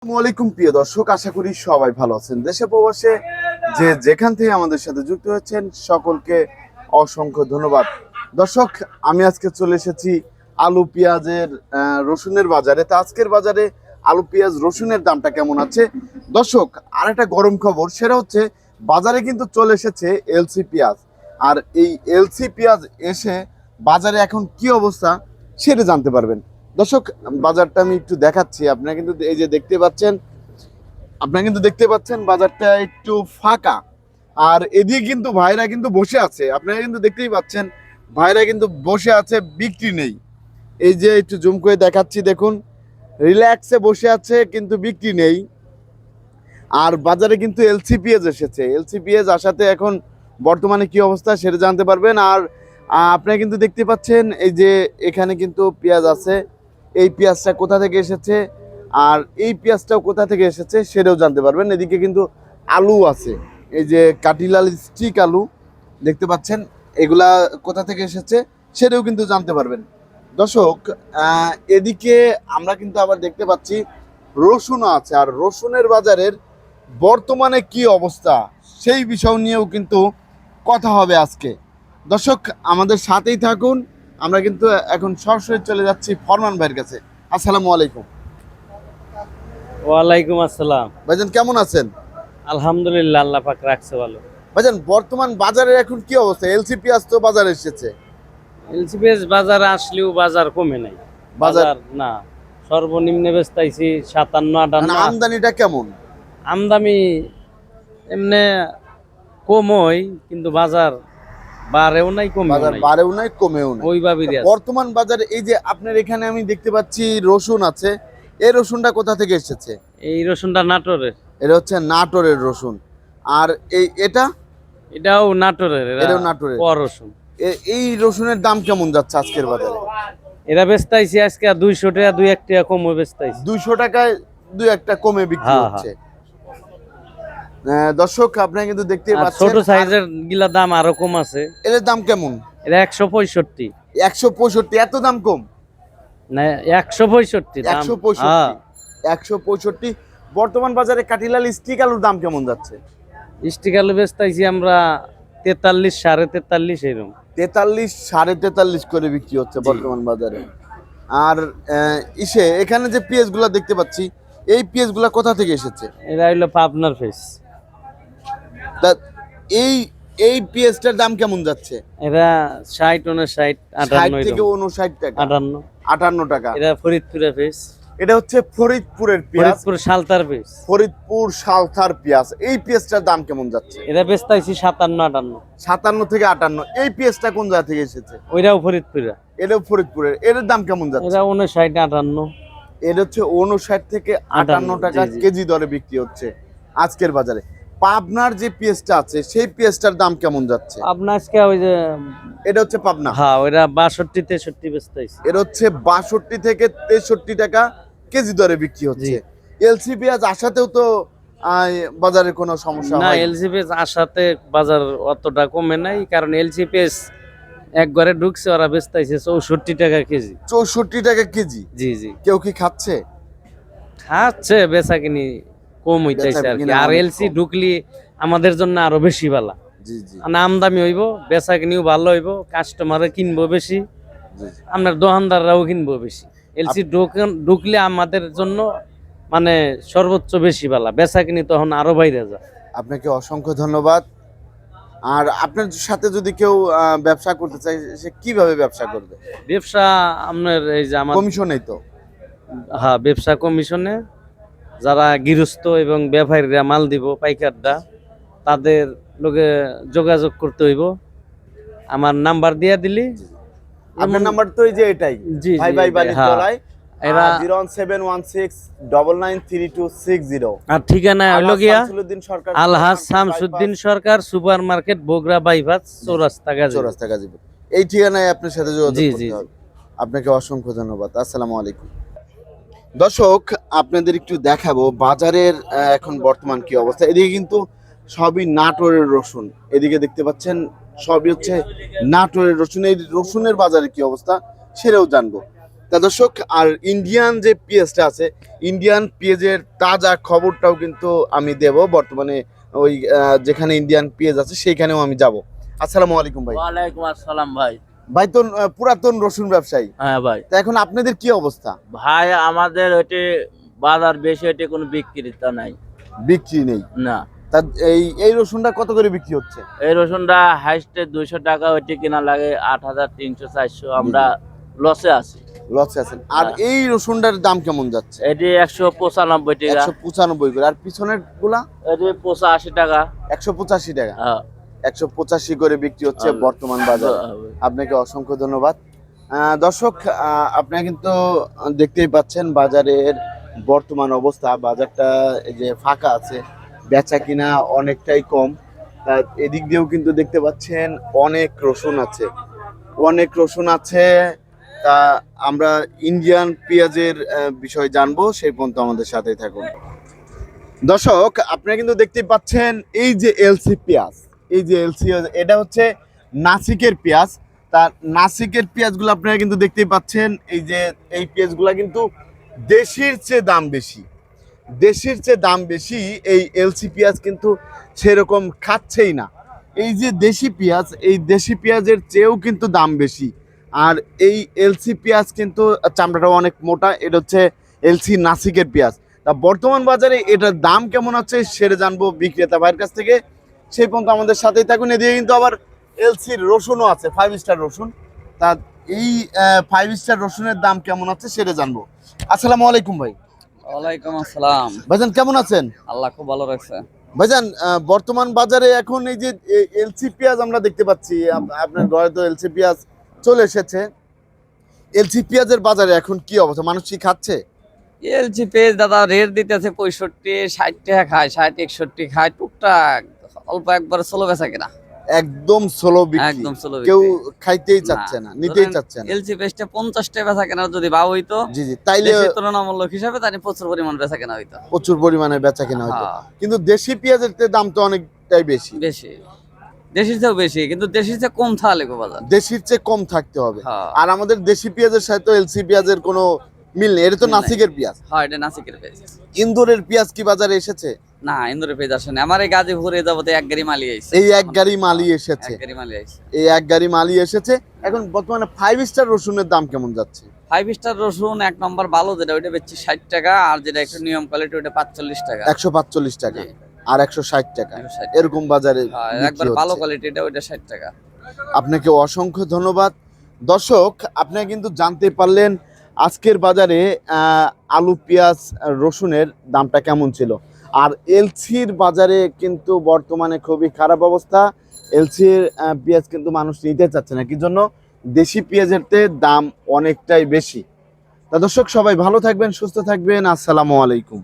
আসসালামু আলাইকুম, প্রিয় দর্শক। আশা করি সবাই ভালো আছেন। দেশে প্রবাসে যে যেখান থেকে আমাদের সাথে যুক্ত হয়েছেন, সকলকে অসংখ্য ধন্যবাদ। দর্শক, আমি আজকে চলে এসেছি আলু, পেঁয়াজের রসুনের বাজারে। তা আজকের বাজারে আলু, পেঁয়াজ, রসুনের দামটা কেমন আছে? দর্শক আর একটা গরম খবর, সেটা হচ্ছে বাজারে কিন্তু চলে এসেছে এলসি পেঁয়াজ। আর এই এলসি পেঁয়াজ এসে বাজারে এখন কি অবস্থা, সেটা জানতে পারবেন। দর্শক, বাজারটা আমি একটু দেখাচ্ছি। আপনারা কিন্তু এই যে দেখতে পাচ্ছেন, আপনারা কিন্তু দেখতে পাচ্ছেন বাজারটা একটু ফাঁকা। আর এদিকে কিন্তু ভাইরা কিন্তু বসে আছে। আপনারা কিন্তু দেখতেই পাচ্ছেন, ভাইরা কিন্তু বসে আছে, বিক্রি নেই। এই যে একটু জুম করে দেখাচ্ছি, দেখুন। রিল্যাক্সে বসে আছে, কিন্তু বিক্রি নেই। আর বাজারে কিন্তু এলসিপিএস এসেছে। এলসিপিএস আসাতে এখন বর্তমানে কি অবস্থা সেটা জানতে পারবেন। আর আপনারা কিন্তু দেখতে পাচ্ছেন, এই যে এখানে কিন্তু পেঁয়াজ আছে। এই পেঁয়াজটা কোথা থেকে এসেছে আর এই পেঁয়াজটাও কোথা থেকে এসেছে সেটাও জানতে পারবেন। এদিকে কিন্তু আলু আছে। এই যে কাটিলাল স্টিক আলু দেখতে পাচ্ছেন, এগুলা কোথা থেকে এসেছে সেটাও কিন্তু জানতে পারবেন। দর্শক এদিকে আমরা কিন্তু আবার দেখতে পাচ্ছি রসুনও আছে। আর রসুনের বাজারের বর্তমানে কি অবস্থা সেই বিষয় নিয়েও কিন্তু কথা হবে আজকে। দর্শক, আমাদের সাথেই থাকুন। আমরা কিন্তু এখন সরাসরি চলে যাচ্ছি ফরমান ভাইয়ের কাছে। আসসালামু আলাইকুম। ওয়ালাইকুম আসসালাম। ভাইজান কেমন আছেন? আলহামদুলিল্লাহ আল্লাহ পাক রাখছে ভালো। ভাইজান বর্তমান বাজারে এখন কি অবস্থা? এলসি পেঁয়াজ তো বাজারে এসেছে। এলসিপিএস বাজার আসলেও বাজার কমে নাই। বাজার? বাজার না সর্বনিম্ন বেচতাইছি সাতান্ন আটান্ন। মানে আমদানিটা কেমন? আমদামি এমনি কমই কিন্তু বাজার বাড়েও নাই কমেও বাজার বাড়েও নাই কমেও নাই। ওইভাবেই আছে। বর্তমান বাজারে এই যে আপনার এখানে আমি দেখতে পাচ্ছি রসুন আছে এই রসুনটা কোথা থেকে এসেছে? এই রসুনটা নাটোরের। এটা হচ্ছে নাটোরের রসুন। আর এই এটা? এটাও নাটোরের এটাও নাটোরের। রসুন। এই রসুনের দাম কেমন যাচ্ছে আজকের বাজারে? এরা বেচতাইছি আজকে দুইশো টাকা দুই এক টাকা কমে বেচতাইছি। দুইশো টাকায় দুই একটা কমে বিক্রি হ্যাঁ, হচ্ছে। আহ, দর্শক আপনারা কিন্তু দেখতে পাচ্ছেন। ছোট সাইজের গিলা দাম আরও কম আছে। এর দাম কেমন? এটা পঁয়ষট্টি। একশো পঁয়ষট্টি এত দাম কম? না একশো পঁয়ষট্টি দাম। একশো পঁয়ষট্টি। হ্যাঁ। একশো পঁয়ষট্টি। বর্তমান বাজারে কাটিলাল স্টিক আলুর দাম কেমন যাচ্ছে? স্টিক আলু বেচতাইছি আমরা তেতাল্লিশ সাড়ে তেতাল্লিশ এরকম। তেতাল্লিশ সাড়ে তেতাল্লিশ করে বিক্রি হচ্ছে বর্তমান বাজারে। আর ইসে এখানে যে পেঁয়াজগুলা দেখতে পাচ্ছি এই পেঁয়াজগুলা কোথা থেকে এসেছে? এরা হইল পাবনার ফেস তা এই এই পেঁয়াজটার দাম কেমন যাচ্ছে? এরা ষাট উনষাট ষাট থেকে এরকম। উনষাট টাকা। আটান্ন। আটান্ন টাকা। এরা ফরিদপুরের ফেস এটা হচ্ছে ফরিদপুরের পেঁয়াজ। ফরিদপুর সালতার ফেস ফরিদপুর সালথার পেঁয়াজ। এই পেঁয়াজটার দাম কেমন যাচ্ছে? এরা বেচতাইছি সাতান্ন আটান্ন। সাতান্ন থেকে আটান্ন। এই পেঁয়াজটা কোন জায়গা থেকে এসেছে? ওইরাও ফরিদপুরা। এটাও ফরিদপুরের। এর দাম কেমন যাচ্ছে? এরা উনষাট আটান্ন। এটা হচ্ছে উনষাট থেকে আটান্ন আটান্ন, টাকা জি, জি। কেজি দরে বিক্রি হচ্ছে আজকের বাজারে। পাবনার যে পেঁয়াজটা আছে সেই পেঁয়াজটার দাম কেমন যাচ্ছে? আপনার আজকে ওই যে এটা হচ্ছে পাবনা? হ্যাঁ ওইরা বাষট্টি তেষট্টি বেচতাইছি এটা হচ্ছে বাষট্টি থেকে তেষট্টি টাকা কেজি দরে বিক্রি হচ্ছে। এলসি পেঁয়াজ আসাতেও তো বাজারে কোনো সমস্যা না হয় এলসিপিএস আসাতে বাজার অতটা কমে নাই কারণ এলসিপিএস এক ঘরে ঢুকছে ওরা বেচতাইছে চৌষট্টি টাকা কেজি। চৌষট্টি টাকা কেজি? জি জি। কেউ কি খাচ্ছে? খাচ্ছে বেচা কিনি কম হইতেছে আর কি। আর এলসি। ঢুকলি আমাদের জন্য আরও বেশি ভালো। জি মানে আমদামি হইব বেচা কিনিও ভালো হইব কাস্টমারে কিনবো বেশি। আপনার দোকানদাররাও কিনবো বেশি। এলসি ঢুকলে আমাদের জন্য মানে সর্বোচ্চ বেশি ভালো। বেচা কিনি তখন আরও বাইরে যায়। আপনাকে অসংখ্য ধন্যবাদ। আর আপনার সাথে যদি কেউ ব্যবসা করতে চায় সে কীভাবে ব্যবসা করবে? ব্যবসা আপনার এই যে আমার কমিশনেই তো। হ্যাঁ ব্যবসা কমিশনে। যারা গৃহস্থ এবং ব্যবসায়ীরা মাল দিব পাইকাররা তাদের লোকে যোগাযোগ করতে হইব। আমার নাম্বার দিয়ে দিলি। আপনার নাম্বার তো এই যে এটাই। জি ভাই ভাই বাড়ির হ্যাঁ। তলায়। এরা zero one seven one six double nine three two six zero. আর ঠিকানা হইল গিয়া Sarkar Alhaj Shamsuddin Sarkar super market Bogura bypass Chowrasta Gazi Chowrasta Gazipur. এই ঠিকানায় আপনার সাথে যোগাযোগ করতে হবে। আপনাকে অসংখ্য ধন্যবাদ। আসসালামু আলাইকুম। দর্শক, আপনাদের একটু দেখাবো বাজারের এখন বর্তমান কি অবস্থা। এদিকে কিন্তু সবই নাটোরের রসুন। এদিকে দেখতে পাচ্ছেন, সবই হচ্ছে নাটোরের রসুন। এই রসুনের বাজারে কি অবস্থা সেটাও জানব। তা দর্শক, আর ইন্ডিয়ান যে পেঁয়াজটা আছে, ইন্ডিয়ান পেঁয়াজের তাজা খবরটাও কিন্তু আমি দেব। বর্তমানে ওই যেখানে ইন্ডিয়ান পেঁয়াজ আছে, সেইখানেও আমি যাব। আসসালামু আলাইকুম ভাই। ওয়ালাইকুম আসসালাম ভাই। ভাই তো পুরাতন রসুন ব্যবসায়ী। হ্যাঁ ভাই। তা এখন আপনাদের কি অবস্থা? ভাই আমাদের ওইটি বাজার বেশি ওইটি কোনো বিক্রিতা নাই। বিক্রি নেই? না। তা এই এই রসুনটা কত করে বিক্রি হচ্ছে? এই রসুনটা হাইস্টে দুইশো টাকা ওইটি কিনা লাগে আট হাজার তিনশো চারশো। আমরা লসে আছি। লসে আছেন। আর হ্যাঁ। এই রসুনটার দাম কেমন যাচ্ছে? এটি একশো পঁচানব্বই টাকা। একশো পঁচানব্বই করে। আর পিছনেরগুলা এটি পঁচা আশি টাকা। একশো পঁচাশি টাকা। হ্যাঁ। একশো পঁচাশি করে বিক্রি হচ্ছে বর্তমান বাজারে। আপনাকে অসংখ্য ধন্যবাদ। দর্শক আপনারা কিন্তু দেখতেই পাচ্ছেন বাজারের বর্তমান অবস্থা। বাজারটা এই যে ফাঁকা আছে বেচা কিনা অনেকটাই কম। এদিক দিয়েও কিন্তু দেখতে পাচ্ছেন অনেক রসুন আছে। অনেক রসুন আছে। তা আমরা ইন্ডিয়ান পেঁয়াজের বিষয় জানব সেই পর্যন্ত আমাদের সাথেই থাকুন। দর্শক আপনারা কিন্তু দেখতে পাচ্ছেন এই যে এলসি পেঁয়াজ। এই যে এলসি এটা হচ্ছে নাসিকের পেঁয়াজ। তার নাসিকের পেঁয়াজগুলো আপনারা কিন্তু দেখতেই পাচ্ছেন, এই যে এই পেঁয়াজগুলো কিন্তু দেশির চেয়ে দাম বেশি। দেশির চেয়ে দাম বেশি এই এলসি পেঁয়াজ কিন্তু সেরকম খাচ্ছেই না। এই যে দেশি পেঁয়াজ, এই দেশি পেঁয়াজের চেয়েও কিন্তু দাম বেশি। আর এই এলসি পেঁয়াজ কিন্তু চামড়াটা অনেক মোটা, এটা হচ্ছে এলসি নাসিকের পেঁয়াজ। তা বর্তমান বাজারে এটার দাম কেমন আছে সেটা জানব বিক্রেতা ভাইয়ের কাছ থেকে। সেই পর্যন্ত আমাদের সাথেই থাকুন। এদিকে কিন্তু আবার এলসির রসুনও আছে ফাইভ স্টার রসুন। তা এই ফাইভ স্টার রসুনের দাম কেমন আছে সেটা জানব। আসসালামু আলাইকুম ভাই। ওয়ালাইকুম আসসালাম। ভাইজান কেমন আছেন? আল্লাহ খুব ভালো রাখছে ভাইজান বর্তমান বাজারে এখন এই যে এলসি পেঁয়াজ আমরা দেখতে পাচ্ছি আপ- আপনার ঘরে তো এলসি পেঁয়াজ চলে এসেছে। এলসি পেঁয়াজের বাজারে এখন কি অবস্থা? মানুষ কি খাচ্ছে? এলজি পেজ দাদা রেট দিতেছে পঁয়ষট্টি ষাট টাকা খায় ষাট একষট্টি খায় টুকটাক। অল্প একবার চলো বেচা কিনা। একদম স্লো বিক্রি। একদম চলো কেউ খাইতেই চাচ্ছে না নিতেই চাচ্ছে না। এলজি পেজটা পঞ্চাশটা বেচা কেনা যদি বা হইতো জি জি তাইলে তুলনামূলক হিসাবে তাহলে প্রচুর পরিমাণ বেচা কেনা হইতো। প্রচুর পরিমাণে বেচা কেনা হতো হ্যাঁ, কিন্তু দেশি পেঁয়াজের তে দাম তো অনেকটাই বেশি। বেশি। দেশির চেয়েও বেশি কিন্তু দেশির চেয়ে কম থাকলে বাজার দেশির চেয়ে কম থাকতে হবে। হ্যাঁ। আর আমাদের দেশি পেঁয়াজের সাথে তো এলসি পেঁয়াজের কোনো মিল নেই এটা তো নাসিকের পেঁয়াজ। হ্যাঁ এটা নাসিকের পেজ ইন্দোরের পেঁয়াজ কি বাজারে এসেছে? না ইন্দোরের পেজ আসে না আমার এই গাজীপুরে যাবতে এক গাড়ি মালি আইছে এই এক গাড়ি মালি এসেছে। এক গাড়ি মালি আইছে এই এক গাড়ি মালি এসেছে। এখন বর্তমানে ফাইভ স্টার রসুনের দাম কেমন যাচ্ছে? ফাইভ স্টার রসুন এক নম্বর ভালো যেটা ওইটা বেচছি ষাট টাকা আর যেটা একটু নিয়ম কোয়ালিটি ওইটা পাঁচচল্লিশ টাকা। একশো পাঁচচল্লিশ টাকা আর একশো ষাট টাকা। 160 এরকম বাজারে হ্যাঁ, একবার ভালো হচ্ছে। কোয়ালিটিটা ওইটা ষাট টাকা। আপনাকে অসংখ্য ধন্যবাদ। দর্শক আপনারা কিন্তু জানতে পারলেন আজকের বাজারে আলু, পেঁয়াজ, রসুনের দামটা কেমন ছিল? আর এলসির বাজারে কিন্তু বর্তমানে খুবই খারাপ অবস্থা। এলসির পেঁয়াজ কিন্তু মানুষ নিতে চাচ্ছে না। কি জন্য? দেশি পেঁয়াজের দাম অনেকটাই বেশি। তা দর্শক, সবাই ভালো থাকবেন, সুস্থ থাকবেন। আসসালামু আলাইকুম।